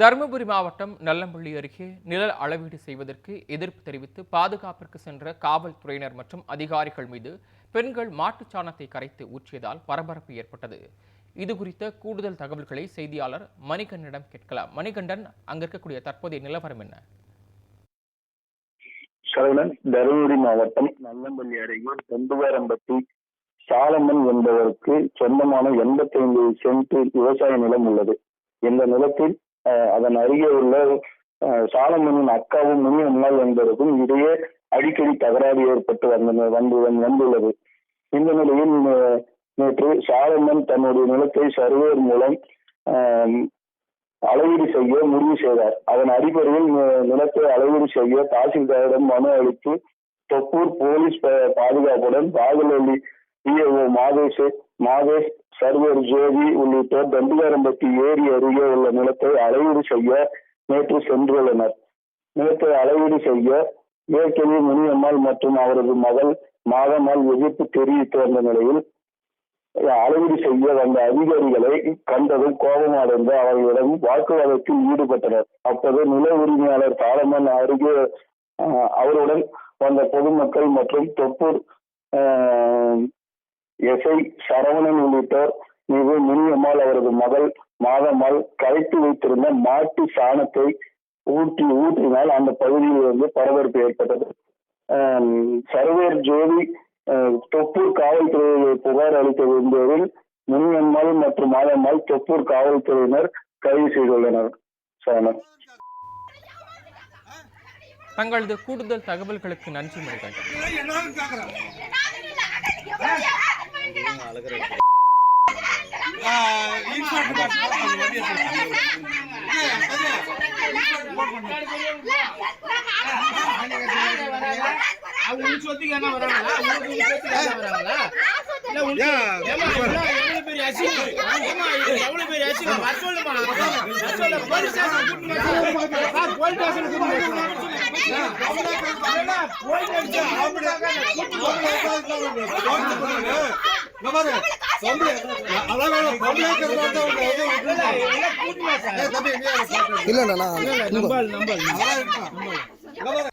தருமபுரி மாவட்டம் நல்லம்பள்ளி அருகே நில அளவீடு செய்வதற்கு எதிர்ப்பு தெரிவித்து பாதுகாப்பிற்கு சென்ற காவல்துறையினர் மற்றும் அதிகாரிகள் மீது பெண்கள் மாட்டுச் சாணத்தை கரைத்து ஊற்றியதால் பரபரப்பு ஏற்பட்டது. இது குறித்த கூடுதல் தகவல்களை செய்தியாளர் மணிகண்டனிடம் கேட்கலாம். மணிகண்டன் அங்க இருக்கக்கூடிய தற்போதைய நிலவரம் என்ன? சரவணன் தருமபுரி மாவட்டம் நல்லம்பள்ளி அருகே தொண்டுவாரம்பட்டி சாலமன் என்பவருக்கு சொந்தமான 85 சென்ட் விவசாய நிலம் உள்ளது. இந்த நிலத்தில் அதன் அருகே உள்ள சாலமனின் அக்காவும் முனியம்மாள் என்பதற்கும் இடையே அடிக்கடி தகராறு ஏற்பட்டு வந்த வந்து வந்துள்ளது. இந்த நிலையில் நேற்று சாலமன் தன்னுடைய நிலத்தை சர்வேர் மூலம் அளவீடு செய்ய முடிவு செய்தார். அதன் அடிப்படையில் நிலத்தை அளவீடு செய்ய தாசில்தாரிடம் மனு அளித்து தொப்பூர் போலீஸ் பாதுகாப்புடன் Pagalahalli D A O Madesh Madesh server Jothi உள்ளிட்ட தண்டிகாரம்பட்டி ஏரி அருகே உள்ள நிலத்தை அளவீடு செய்ய நேற்று சென்றுள்ளனர். நிலத்தை அளவீடு செய்ய ஏற்கனவே முனியம்மாள் மற்றும் அவரது மகள் மாதம்மாள் எதிர்ப்பு தெரிவித்து வந்த நிலையில் அளவீடு செய்ய வந்த அதிகாரிகளை கண்டதும் கோபமடைந்து அவர்களிடம் வாக்குவாதத்தில் ஈடுபட்டனர். அப்போது நில உரிமையாளர் தாளமன் அருகே அஹ், அவருடன் வந்த பொதுமக்கள் மற்றும் தொப்பூர் எஸ்ஐ சரவணன் உள்ளிட்டோர் மீது முனியம்மாள் அவரது மகள் மாதம்மாள் கரைத்து வைத்திருந்த மாட்டு சாணத்தை ஊட்டி ஊற்றினால் அந்த பகுதியில் வந்து பரபரப்பு ஏற்பட்டது. சர்வேர் ஜோதி தொப்பூர் காவல்துறையில் புகார் அளிக்க வேண்டியதில் முனியம்மாள் மற்றும் மாதம்மாள் தொப்பூர் காவல்துறையினர் கைது செய்துள்ளனர். சரணன் தங்களது கூடுதல் தகவல்களுக்கு நன்றி மணிகண்டன். அவங்க சொத்துக்கு என்ன வராங்களா எவ்வளவு பெரிய அசிங்கம் எவ்வளவு பெரிய அசிங்கம் வர சொல்லுமா வர சொல்லு போலீஸ் ஸ்டேஷன் கூட்டிட்டு போலீஸ் ஸ்டேஷன் கூட்டிட்டு போலீஸ் ஸ்டேஷன் கூட்டிட்டு. இல்ல, நம்பால், நம்பால்.